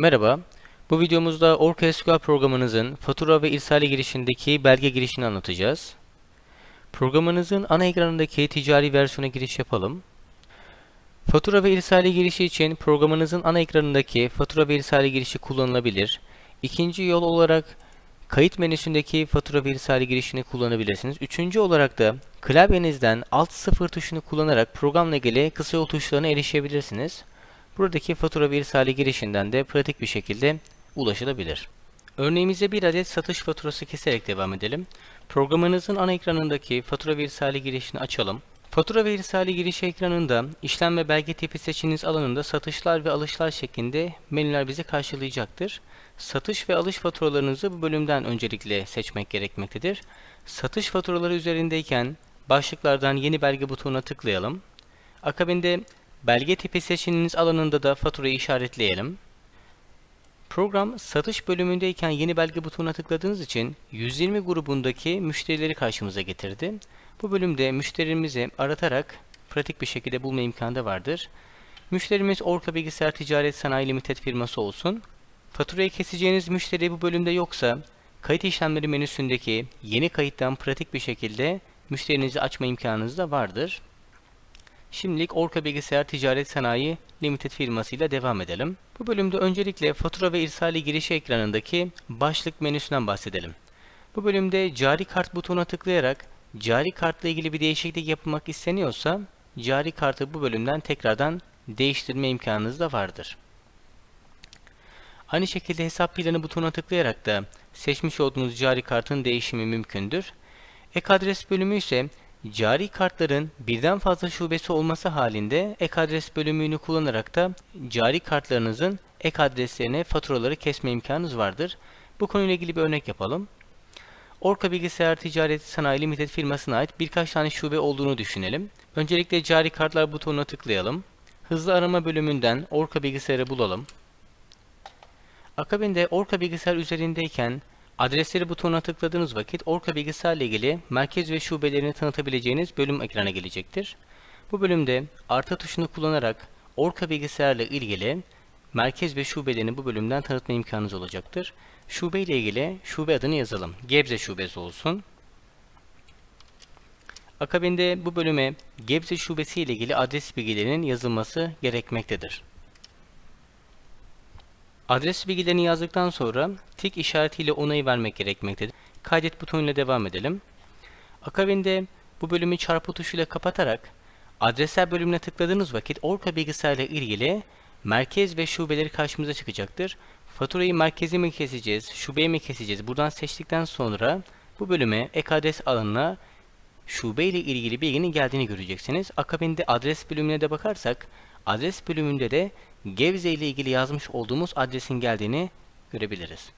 Merhaba, bu videomuzda OrcaSQL programınızın fatura ve irsali girişindeki belge girişini anlatacağız. Programınızın ana ekranındaki ticari versiyona giriş yapalım. Fatura ve irsali girişi için programınızın ana ekranındaki fatura ve irsali girişi kullanılabilir. İkinci yol olarak kayıt menüsündeki fatura ve irsali girişini kullanabilirsiniz. Üçüncü olarak da klavyenizden Alt 0 tuşunu kullanarak programla ilgili kısa yol tuşlarına erişebilirsiniz. Buradaki fatura ve irsali girişinden de pratik bir şekilde ulaşılabilir. Örneğimize bir adet satış faturası keserek devam edelim. Programınızın ana ekranındaki fatura ve irsali girişini açalım. Fatura ve irsali giriş ekranında işlem ve belge tipi seçiniz alanında satışlar ve alışlar şeklinde menüler bizi karşılayacaktır. Satış ve alış faturalarınızı bu bölümden öncelikle seçmek gerekmektedir. Satış faturaları üzerindeyken başlıklardan yeni belge butonuna tıklayalım. Akabinde belge tipi seçeniniz alanında da faturayı işaretleyelim. Program satış bölümündeyken yeni belge butonuna tıkladığınız için 120 grubundaki müşterileri karşımıza getirdi. Bu bölümde müşterimizi aratarak pratik bir şekilde bulma imkanı da vardır. Müşterimiz Orka Bilgisayar Ticaret Sanayi Limited firması olsun. Faturayı keseceğiniz müşteri bu bölümde yoksa kayıt işlemleri menüsündeki yeni kayıttan pratik bir şekilde müşterinizi açma imkanınız da vardır. Şimdilik Orka Bilgisayar Ticaret Sanayi Limited firmasıyla devam edelim. Bu bölümde öncelikle fatura ve irsali girişi ekranındaki başlık menüsünden bahsedelim. Bu bölümde cari kart butonuna tıklayarak cari kartla ilgili bir değişiklik yapılmak isteniyorsa cari kartı bu bölümden tekrardan değiştirme imkanınız da vardır. Aynı şekilde hesap planı butonuna tıklayarak da seçmiş olduğunuz cari kartın değişimi mümkündür. Ek adres bölümü ise Cari kartların birden fazla şubesi olması halinde ek adres bölümünü kullanarak da cari kartlarınızın ek adreslerine faturaları kesme imkanınız vardır. Bu konuyla ilgili bir örnek yapalım. Orka Bilgisayar Ticaret Sanayi Limited firmasına ait birkaç tane şube olduğunu düşünelim. Öncelikle cari kartlar butonuna tıklayalım. Hızlı arama bölümünden Orka Bilgisayar'ı bulalım. Akabinde Orka Bilgisayar üzerindeyken Adresleri butonuna tıkladığınız vakit Orka bilgisayar ile ilgili merkez ve şubelerini tanıtabileceğiniz bölüm ekrana gelecektir. Bu bölümde artı tuşunu kullanarak Orka bilgisayarla ilgili merkez ve şubelerini bu bölümden tanıtma imkanınız olacaktır. Şube ile ilgili şube adını yazalım. Gebze şubesi olsun. Akabinde bu bölüme Gebze şubesi ile ilgili adres bilgilerinin yazılması gerekmektedir. Adres bilgilerini yazdıktan sonra tik işaretiyle onayı vermek gerekmektedir. Kaydet butonuyla devam edelim. Akabinde bu bölümü çarpı tuşuyla kapatarak adresler bölümüne tıkladığınız vakit Orka bilgisayarla ilgili merkez ve şubeleri karşımıza çıkacaktır. Faturayı merkezi mi keseceğiz, şubeye mi keseceğiz? Buradan seçtikten sonra bu bölüme ek adres alanına şube ile ilgili bilginin geldiğini göreceksiniz. Akabinde adres bölümüne de bakarsak adres bölümünde de Gebze ile ilgili yazmış olduğumuz adresin geldiğini görebiliriz.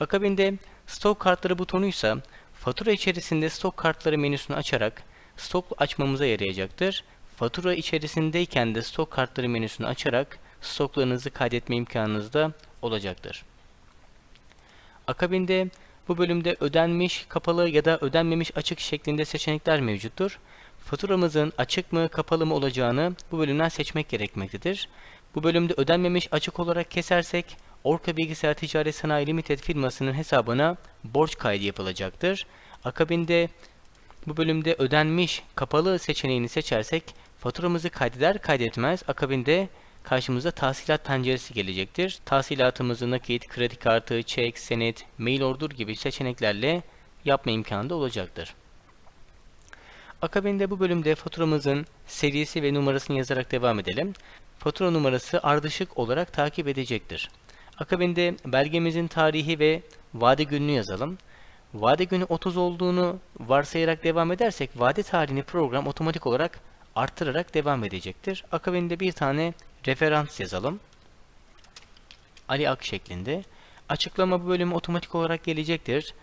Akabinde stok kartları butonuysa fatura içerisinde stok kartları menüsünü açarak stok açmamıza yarayacaktır. Fatura içerisindeyken de stok kartları menüsünü açarak stoklarınızı kaydetme imkanınız da olacaktır. Akabinde bu bölümde ödenmiş, kapalı ya da ödenmemiş açık şeklinde seçenekler mevcuttur. Faturamızın açık mı, kapalı mı olacağını bu bölümden seçmek gerekmektedir. Bu bölümde ödenmemiş açık olarak kesersek Orka Bilgisayar Ticaret Sanayi Limited firmasının hesabına borç kaydı yapılacaktır. Akabinde bu bölümde ödenmiş kapalı seçeneğini seçersek faturamızı kaydeder kaydetmez akabinde karşımıza tahsilat penceresi gelecektir. Tahsilatımızı nakit, kredi kartı, çek, senet, mail order gibi seçeneklerle yapma imkanı da olacaktır. Akabinde bu bölümde faturamızın serisi ve numarasını yazarak devam edelim fatura numarası ardışık olarak takip edecektir. Akabinde belgemizin tarihi ve vade gününü yazalım. Vade günü 30 olduğunu varsayarak devam edersek vade tarihini program otomatik olarak arttırarak devam edecektir. Akabinde bir tane referans yazalım. Ali Ak şeklinde. Açıklama bölümü otomatik olarak gelecektir.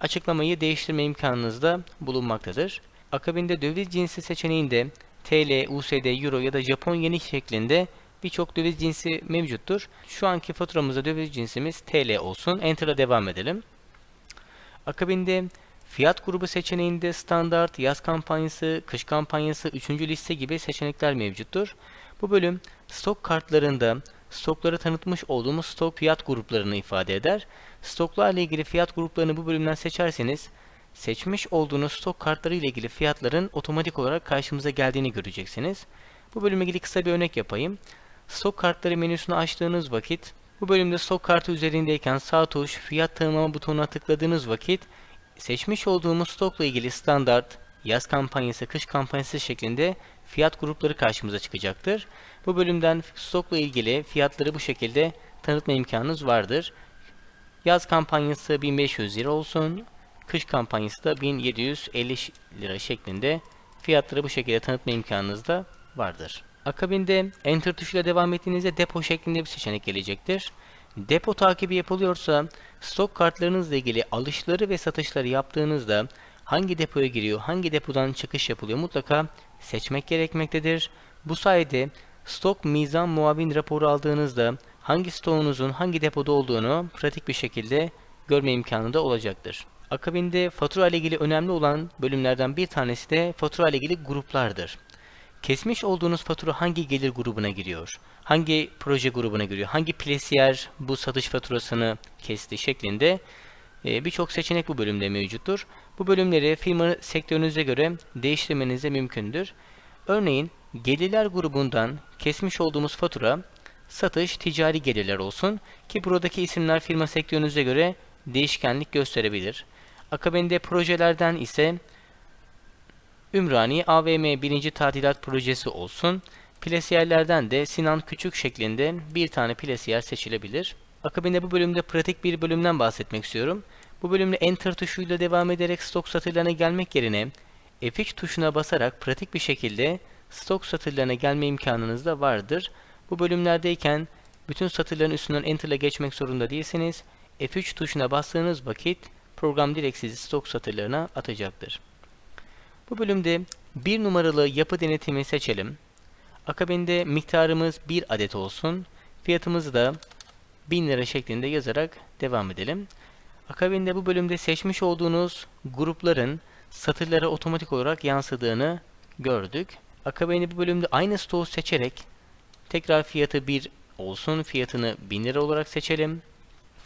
Açıklamayı değiştirme imkanınız da bulunmaktadır. Akabinde döviz cinsi seçeneğinde TL, USD, Euro ya da Japon yeni şeklinde birçok döviz cinsi mevcuttur. Şu anki faturamızda döviz cinsimiz TL olsun. Enter'a devam edelim. Akabinde fiyat grubu seçeneğinde standart, yaz kampanyası, kış kampanyası, üçüncü liste gibi seçenekler mevcuttur. Bu bölüm stok kartlarında stokları tanıtmış olduğumuz stok fiyat gruplarını ifade eder. Stoklarla ilgili fiyat gruplarını bu bölümden seçerseniz seçmiş olduğunuz stok kartları ile ilgili fiyatların otomatik olarak karşımıza geldiğini göreceksiniz. Bu bölüme ilgili kısa bir örnek yapayım. Stok kartları menüsünü açtığınız vakit bu bölümde stok kartı üzerindeyken sağ tuş fiyat tanımlama butonuna tıkladığınız vakit seçmiş olduğumuz stokla ilgili standart, yaz kampanyası, kış kampanyası şeklinde fiyat grupları karşımıza çıkacaktır. Bu bölümden stokla ilgili fiyatları bu şekilde tanıtma imkanınız vardır. Yaz kampanyası 1500 lira olsun, kış kampanyası da 1750 lira şeklinde fiyatları bu şekilde tanıtma imkanınız da vardır. Akabinde Enter tuşuyla devam ettiğinizde depo şeklinde bir seçenek gelecektir. Depo takibi yapılıyorsa stok kartlarınızla ilgili alışları ve satışları yaptığınızda hangi depoya giriyor, hangi depodan çıkış yapılıyor mutlaka seçmek gerekmektedir. Bu sayede stok mizan muavin raporu aldığınızda hangi stoğunuzun hangi depoda olduğunu pratik bir şekilde görme imkanı da olacaktır. Akabinde fatura ile ilgili önemli olan bölümlerden bir tanesi de fatura ile ilgili gruplardır. Kesmiş olduğunuz fatura hangi gelir grubuna giriyor? Hangi proje grubuna giriyor? Hangi plesiyer bu satış faturasını kesti şeklinde e, birçok seçenek bu bölümde mevcuttur. Bu bölümleri firma sektörünüze göre değiştirmeniz de mümkündür. Örneğin gelirler grubundan kesmiş olduğumuz fatura satış ticari gelirler olsun ki buradaki isimler firma sektörünüze göre değişkenlik gösterebilir. Akabinde projelerden ise Ümraniye AVM 1. Tadilat Projesi olsun. Plesiyerlerden de Sinan Küçük şeklinde bir tane plesiyer seçilebilir. Akabinde bu bölümde pratik bir bölümden bahsetmek istiyorum. Bu bölümde Enter tuşuyla devam ederek stok satırlarına gelmek yerine F3 tuşuna basarak pratik bir şekilde stok satırlarına gelme imkanınız da vardır. Bu bölümlerdeyken bütün satırların üstünden Enter ile geçmek zorunda değilsiniz. F3 tuşuna bastığınız vakit program direkt sizi stok satırlarına atacaktır. Bu bölümde bir numaralı yapı denetimi seçelim. Akabinde miktarımız 1 adet olsun. Fiyatımızı da 1000 lira şeklinde yazarak devam edelim. Akabinde bu bölümde seçmiş olduğunuz grupların satırlara otomatik olarak yansıdığını gördük. Akabinde bu bölümde aynı stoğu seçerek tekrar fiyatı 1 olsun. Fiyatını 1000 lira olarak seçelim.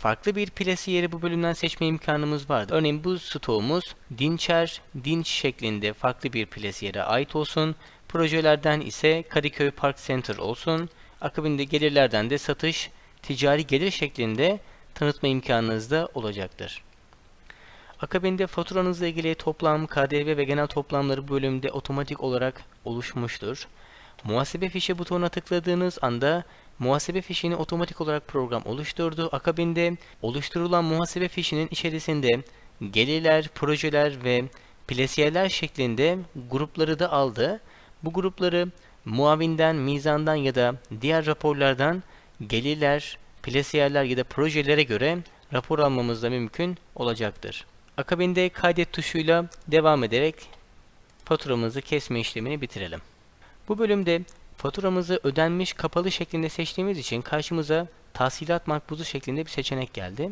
Farklı bir plesiyeri bu bölümden seçme imkanımız vardı. Örneğin bu stoğumuz Dinçer, Dinç şeklinde farklı bir plesiyere ait olsun. Projelerden ise Kadıköy Park Center olsun. Akabinde gelirlerden de satış, ticari gelir şeklinde tanıtma imkanınız da olacaktır. Akabinde faturanızla ilgili toplam, KDV ve genel toplamları bölümde otomatik olarak oluşmuştur. Muhasebe fişi butonuna tıkladığınız anda muhasebe fişini otomatik olarak program oluşturdu. Akabinde oluşturulan muhasebe fişinin içerisinde gelirler, projeler ve plesiyerler şeklinde grupları da aldı. Bu grupları muavinden, mizandan ya da diğer raporlardan gelirler, plesiyerler ya da projelere göre rapor almamız da mümkün olacaktır. Akabinde kaydet tuşuyla devam ederek faturamızı kesme işlemini bitirelim. Bu bölümde faturamızı ödenmiş kapalı şeklinde seçtiğimiz için karşımıza tahsilat makbuzu şeklinde bir seçenek geldi.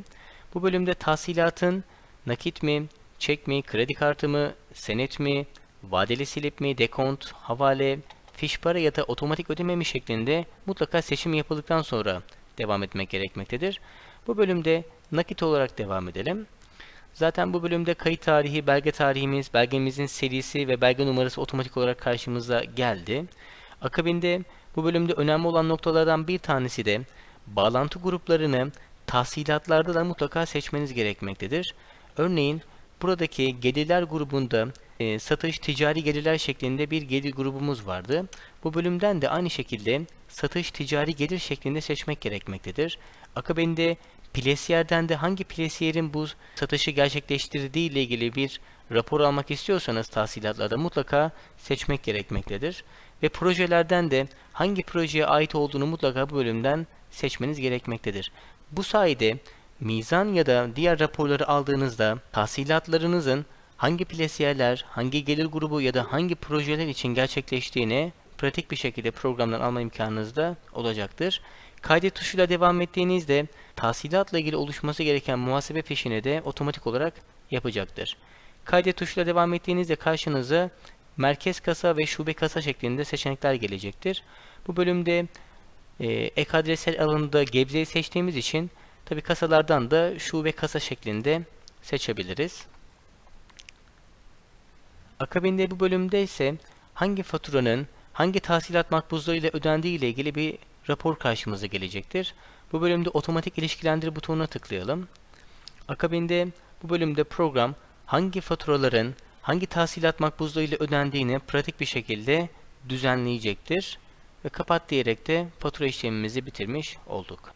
Bu bölümde tahsilatın nakit mi, çek mi, kredi kartı mı, senet mi, vadeli silip mi, dekont, havale, fiş para ya da otomatik ödeme mi şeklinde mutlaka seçim yapıldıktan sonra devam etmek gerekmektedir. Bu bölümde nakit olarak devam edelim. Zaten bu bölümde kayıt tarihi, belge tarihimiz, belgemizin serisi ve belge numarası otomatik olarak karşımıza geldi. Akabinde bu bölümde önemli olan noktalardan bir tanesi de bağlantı gruplarını tahsilatlarda da mutlaka seçmeniz gerekmektedir. Örneğin buradaki gelirler grubunda e, satış ticari gelirler şeklinde bir gelir grubumuz vardı. Bu bölümden de aynı şekilde satış ticari gelir şeklinde seçmek gerekmektedir. Akabinde plesiyerden de hangi plesiyerin bu satışı gerçekleştirdiği ile ilgili bir rapor almak istiyorsanız tahsilatlarda mutlaka seçmek gerekmektedir. Ve projelerden de hangi projeye ait olduğunu mutlaka bu bölümden seçmeniz gerekmektedir. Bu sayede mizan ya da diğer raporları aldığınızda tahsilatlarınızın hangi plesiyerler, hangi gelir grubu ya da hangi projeler için gerçekleştiğini pratik bir şekilde programdan alma imkanınız da olacaktır. Kaydet tuşuyla devam ettiğinizde tahsilatla ilgili oluşması gereken muhasebe fişini de otomatik olarak yapacaktır. Kaydet tuşuyla devam ettiğinizde karşınıza merkez kasa ve şube kasa şeklinde seçenekler gelecektir. Bu bölümde e, ek adresler alanında Gebze'yi seçtiğimiz için tabi kasalardan da şube kasa şeklinde seçebiliriz. Akabinde bu bölümde ise hangi faturanın hangi tahsilat makbuzları ile ödendiği ile ilgili bir rapor karşımıza gelecektir. Bu bölümde otomatik ilişkilendir butonuna tıklayalım. Akabinde bu bölümde program hangi faturaların hangi tahsilat makbuzları ile ödendiğini pratik bir şekilde düzenleyecektir. Ve kapat diyerek de fatura işlemimizi bitirmiş olduk.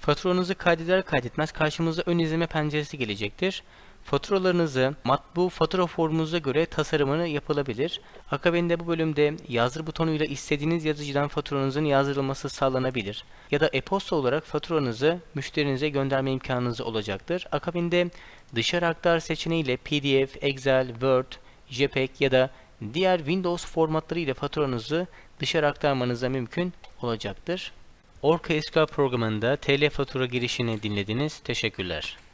Faturanızı kaydeder kaydetmez karşımıza ön izleme penceresi gelecektir. Faturalarınızı matbu fatura formunuza göre tasarımını yapılabilir. Akabinde bu bölümde yazdır butonuyla istediğiniz yazıcıdan faturanızın yazdırılması sağlanabilir. Ya da e-posta olarak faturanızı müşterinize gönderme imkanınız olacaktır. Akabinde dışarı aktar seçeneğiyle PDF, Excel, Word, JPEG ya da diğer Windows formatları ile faturanızı dışarı aktarmanıza mümkün olacaktır. Orca SQL programında TL fatura girişini dinlediniz. Teşekkürler.